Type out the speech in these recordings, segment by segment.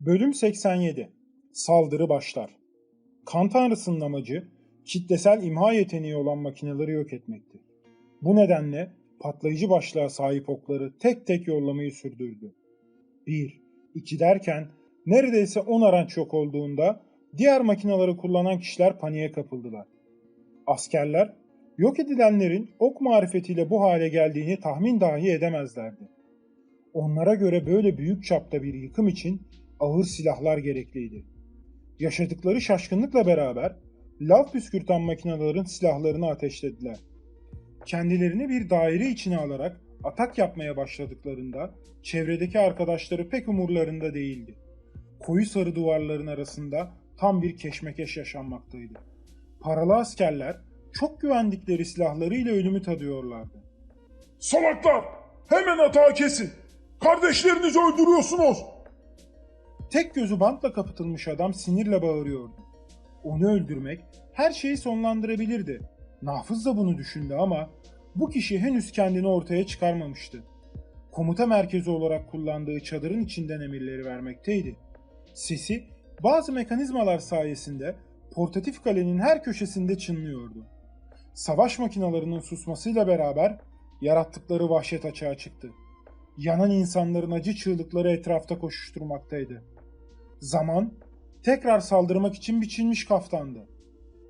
Bölüm 87 Saldırı başlar. Kan tanrısının amacı kitlesel imha yeteneği olan makineleri yok etmekti. Bu nedenle patlayıcı başlığa sahip okları tek tek yollamayı sürdürdü. 1, 2 derken neredeyse 10 araç yok olduğunda diğer makinaları kullanan kişiler paniğe kapıldılar. Askerler yok edilenlerin ok marifetiyle bu hale geldiğini tahmin dahi edemezlerdi. Onlara göre böyle büyük çapta bir yıkım için ağır silahlar gerekliydi. Yaşadıkları şaşkınlıkla beraber lav püskürten makinelerin silahlarını ateşlediler. Kendilerini bir daire içine alarak atak yapmaya başladıklarında çevredeki arkadaşları pek umurlarında değildi. Koyu sarı duvarların arasında tam bir keşmekeş yaşanmaktaydı. Paralı askerler çok güvendikleri silahlarıyla ölümü tadıyorlardı. Salaklar! Hemen atağı kesin! Kardeşlerinizi öldürüyorsunuz! Tek gözü bantla kapatılmış adam sinirle bağırıyordu. Onu öldürmek her şeyi sonlandırabilirdi. Nafız da bunu düşündü ama bu kişi henüz kendini ortaya çıkarmamıştı. Komuta merkezi olarak kullandığı çadırın içinden emirleri vermekteydi. Sesi bazı mekanizmalar sayesinde portatif kalenin her köşesinde çınlıyordu. Savaş makinalarının susmasıyla beraber yarattıkları vahşet açığa çıktı. Yanan insanların acı çığlıkları etrafta koşuşturmaktaydı. Zaman tekrar saldırmak için biçilmiş kaftandı.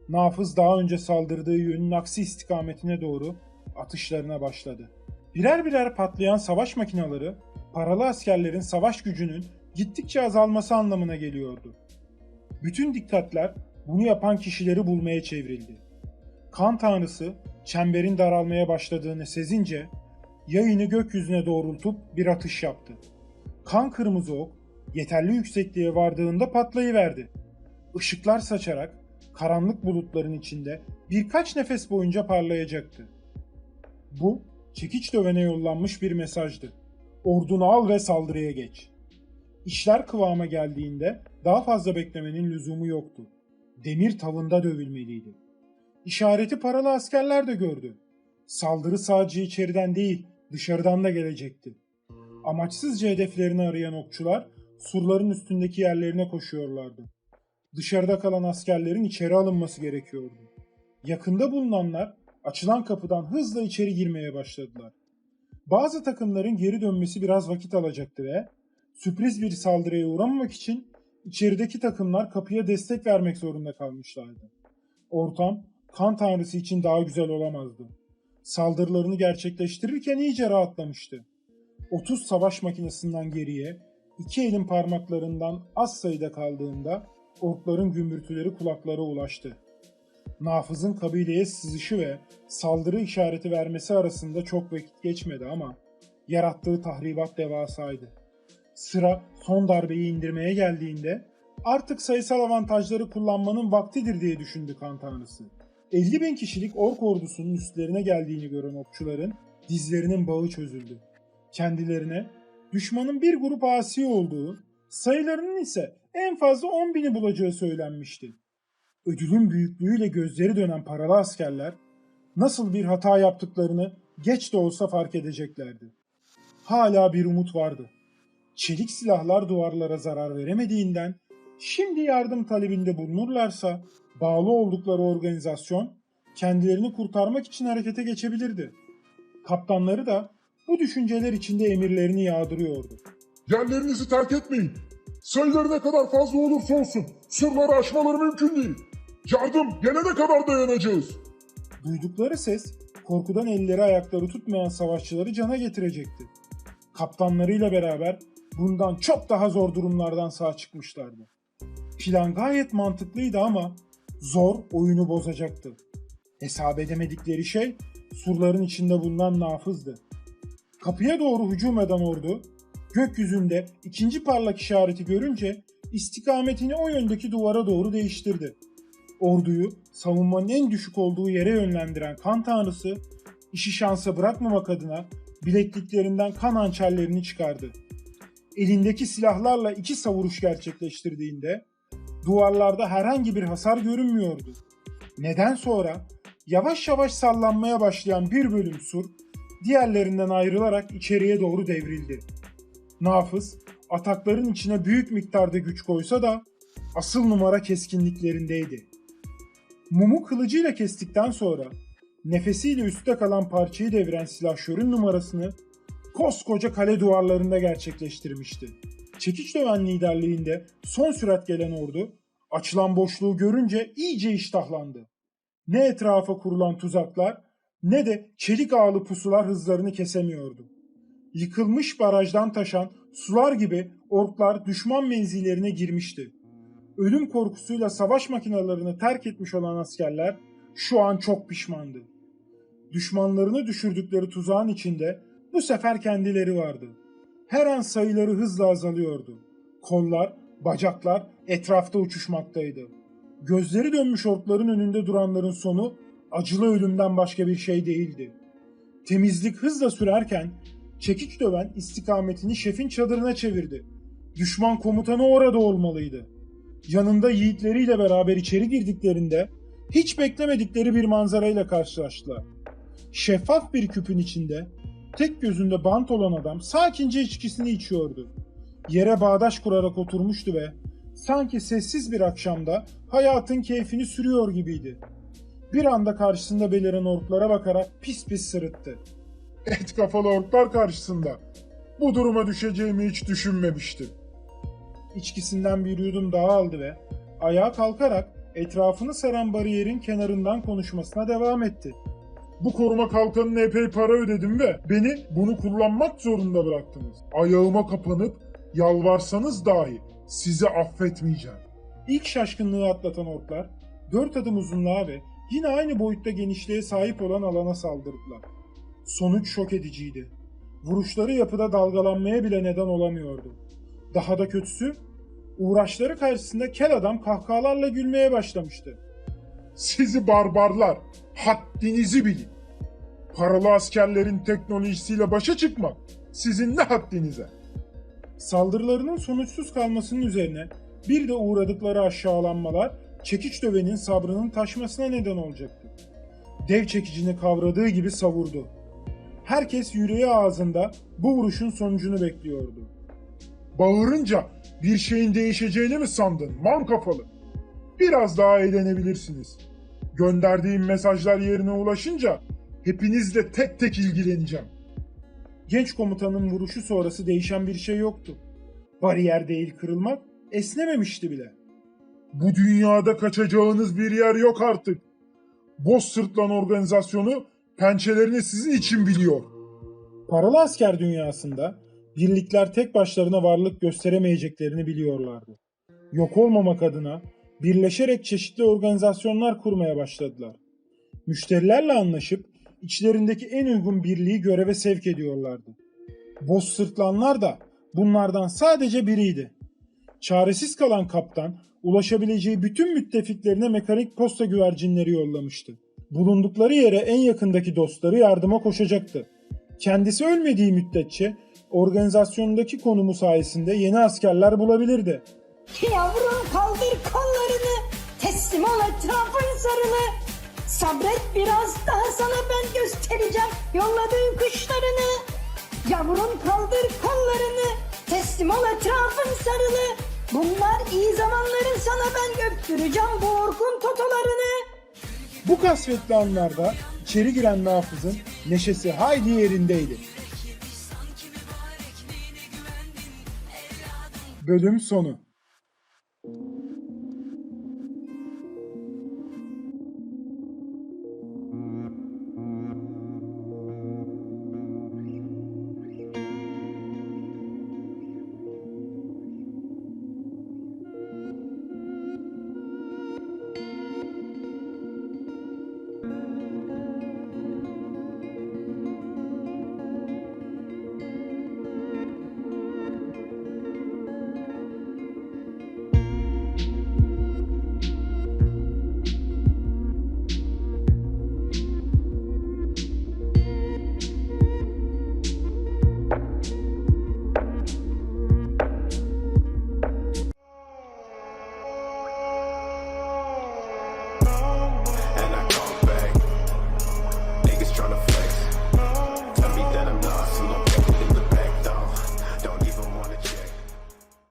Nafız daha önce saldırdığı yönün aksi istikametine doğru atışlarına başladı. Birer birer patlayan savaş makinaları paralı askerlerin savaş gücünün gittikçe azalması anlamına geliyordu. Bütün dikkatler bunu yapan kişileri bulmaya çevrildi. Kan tanrısı çemberin daralmaya başladığını sezince yayını gökyüzüne doğrultup bir atış yaptı. Kan kırmızı ok yeterli yüksekliğe vardığında patlayıverdi. Işıklar saçarak karanlık bulutların içinde birkaç nefes boyunca parlayacaktı. Bu çekiç dövene yollanmış bir mesajdı. Ordunu al ve saldırıya geç. İşler kıvama geldiğinde daha fazla beklemenin lüzumu yoktu. Demir tavında dövülmeliydi. İşareti paralı askerler de gördü. Saldırı sadece içeriden değil, dışarıdan da gelecekti. Amaçsızca hedeflerini arayan okçular surların üstündeki yerlerine koşuyorlardı. Dışarıda kalan askerlerin içeri alınması gerekiyordu. Yakında bulunanlar açılan kapıdan hızla içeri girmeye başladılar. Bazı takımların geri dönmesi biraz vakit alacaktı ve sürpriz bir saldırıya uğramamak için içerideki takımlar kapıya destek vermek zorunda kalmışlardı. Ortam kan tanrısı için daha güzel olamazdı. Saldırılarını gerçekleştirirken iyice rahatlamıştı. 30 savaş makinesinden geriye iki elin parmaklarından az sayıda kaldığında orkların gümbürtüleri kulaklara ulaştı. Nafız'ın kabileye sızışı ve saldırı işareti vermesi arasında çok vakit geçmedi ama yarattığı tahribat devasaydı. Sıra son darbeyi indirmeye geldiğinde artık sayısal avantajları kullanmanın vaktidir diye düşündü kan tanrısı. 50 bin kişilik ork ordusunun üstlerine geldiğini gören okçuların dizlerinin bağı çözüldü. Kendilerine düşmanın bir grup asi olduğu, sayılarının ise en fazla 10 bini bulacağı söylenmişti. Ödülün büyüklüğüyle gözleri dönen paralı askerler nasıl bir hata yaptıklarını geç de olsa fark edeceklerdi. Hala bir umut vardı. Çelik silahlar duvarlara zarar veremediğinden şimdi yardım talebinde bulunurlarsa bağlı oldukları organizasyon kendilerini kurtarmak için harekete geçebilirdi. Kaptanları da bu düşünceler içinde emirlerini yağdırıyordu. Yerlerinizi terk etmeyin. Sayıları ne kadar fazla olursa olsun surları aşmaları mümkün değil. Yardım gelene kadar dayanacağız. Duydukları ses korkudan elleri ayakları tutmayan savaşçıları cana getirecekti. Kaptanlarıyla beraber bundan çok daha zor durumlardan sağ çıkmışlardı. Plan gayet mantıklıydı ama zor oyunu bozacaktı. Hesap edemedikleri şey surların içinde bulunan nafızdı. Kapıya doğru hücum eden ordu gökyüzünde ikinci parlak işareti görünce istikametini o yöndeki duvara doğru değiştirdi. Orduyu savunmanın en düşük olduğu yere yönlendiren kan tanrısı işi şansa bırakmamak adına bilekliklerinden kan hançerlerini çıkardı. Elindeki silahlarla iki savuruş gerçekleştirdiğinde duvarlarda herhangi bir hasar görünmüyordu. Neden sonra yavaş yavaş sallanmaya başlayan bir bölüm sur diğerlerinden ayrılarak içeriye doğru devrildi. Nafız atakların içine büyük miktarda güç koysa da asıl numara keskinliklerindeydi. Mumu kılıcıyla kestikten sonra nefesiyle üstte kalan parçayı deviren silahşörün numarasını koskoca kale duvarlarında gerçekleştirmişti. Çekiç döven liderliğinde son sürat gelen ordu açılan boşluğu görünce iyice iştahlandı. Ne etrafa kurulan tuzaklar ne de çelik ağlı pusular hızlarını kesemiyordu. Yıkılmış barajdan taşan sular gibi orklar düşman menzillerine girmişti. Ölüm korkusuyla savaş makinalarını terk etmiş olan askerler şu an çok pişmandı. Düşmanlarını düşürdükleri tuzağın içinde bu sefer kendileri vardı. Her an sayıları hızla azalıyordu. Kollar, bacaklar etrafta uçuşmaktaydı. Gözleri dönmüş orkların önünde duranların sonu acılı ölümden başka bir şey değildi. Temizlik hızla sürerken çekiç döven istikametini şefin çadırına çevirdi. Düşman komutanı orada olmalıydı. Yanında yiğitleriyle beraber içeri girdiklerinde hiç beklemedikleri bir manzarayla karşılaştılar. Şeffaf bir küpün içinde tek gözünde bant olan adam sakince içkisini içiyordu. Yere bağdaş kurarak oturmuştu ve sanki sessiz bir akşamda hayatın keyfini sürüyor gibiydi. Bir anda karşısında beliren orklara bakarak pis pis sırıttı. Et kafalı orklar karşısında. Bu duruma düşeceğimi hiç düşünmemiştim. İçkisinden bir yudum daha aldı ve ayağa kalkarak etrafını saran bariyerin kenarından konuşmasına devam etti. Bu koruma kalkanına epey para ödedim ve beni bunu kullanmak zorunda bıraktınız. Ayağıma kapanıp yalvarsanız dahi sizi affetmeyeceğim. İlk şaşkınlığı atlatan orklar dört adım uzunluğa ve yine aynı boyutta genişliğe sahip olan alana saldırdılar. Sonuç şok ediciydi. Vuruşları yapıda dalgalanmaya bile neden olamıyordu. Daha da kötüsü, uğraşları karşısında kel adam kahkahalarla gülmeye başlamıştı. Sizi barbarlar, haddinizi bilin. Paralı askerlerin teknolojisiyle başa çıkmak sizin ne haddinize? Saldırılarının sonuçsuz kalmasının üzerine bir de uğradıkları aşağılanmalar çekiç dövenin sabrının taşmasına neden olacaktı. Dev çekicini kavradığı gibi savurdu. Herkes yüreği ağzında bu vuruşun sonucunu bekliyordu. Bağırınca bir şeyin değişeceğini mi sandın mam kafalı? Biraz daha eğlenebilirsiniz. Gönderdiğim mesajlar yerine ulaşınca hepinizle tek tek ilgileneceğim. Genç komutanın vuruşu sonrası değişen bir şey yoktu. Bariyer değil kırılmak, esnememişti bile. Bu dünyada kaçacağınız bir yer yok artık. Boz sırtlan organizasyonu pençelerini sizin için biliyor. Paralı asker dünyasında birlikler tek başlarına varlık gösteremeyeceklerini biliyorlardı. Yok olmamak adına birleşerek çeşitli organizasyonlar kurmaya başladılar. Müşterilerle anlaşıp içlerindeki en uygun birliği göreve sevk ediyorlardı. Boz sırtlanlar da bunlardan sadece biriydi. Çaresiz kalan kaptan ulaşabileceği bütün müttefiklerine mekanik posta güvercinleri yollamıştı. Bulundukları yere en yakındaki dostları yardıma koşacaktı. Kendisi ölmediği müddetçe organizasyondaki konumu sayesinde yeni askerler bulabilirdi. Yavrum kaldır kollarını, teslim ol etrafın sarılı. Sabret biraz daha sana ben göstereceğim yolladığın kuşlarını. Yavrum kaldır kollarını, teslim ol etrafın sarılı. Bunlar iyi zamanların sana ben öptüreceğim bu orkun totolarını. Bu kasvetli anlarda içeri giren Nafız'ın neşesi hayli yerindeydi. Bölüm sonu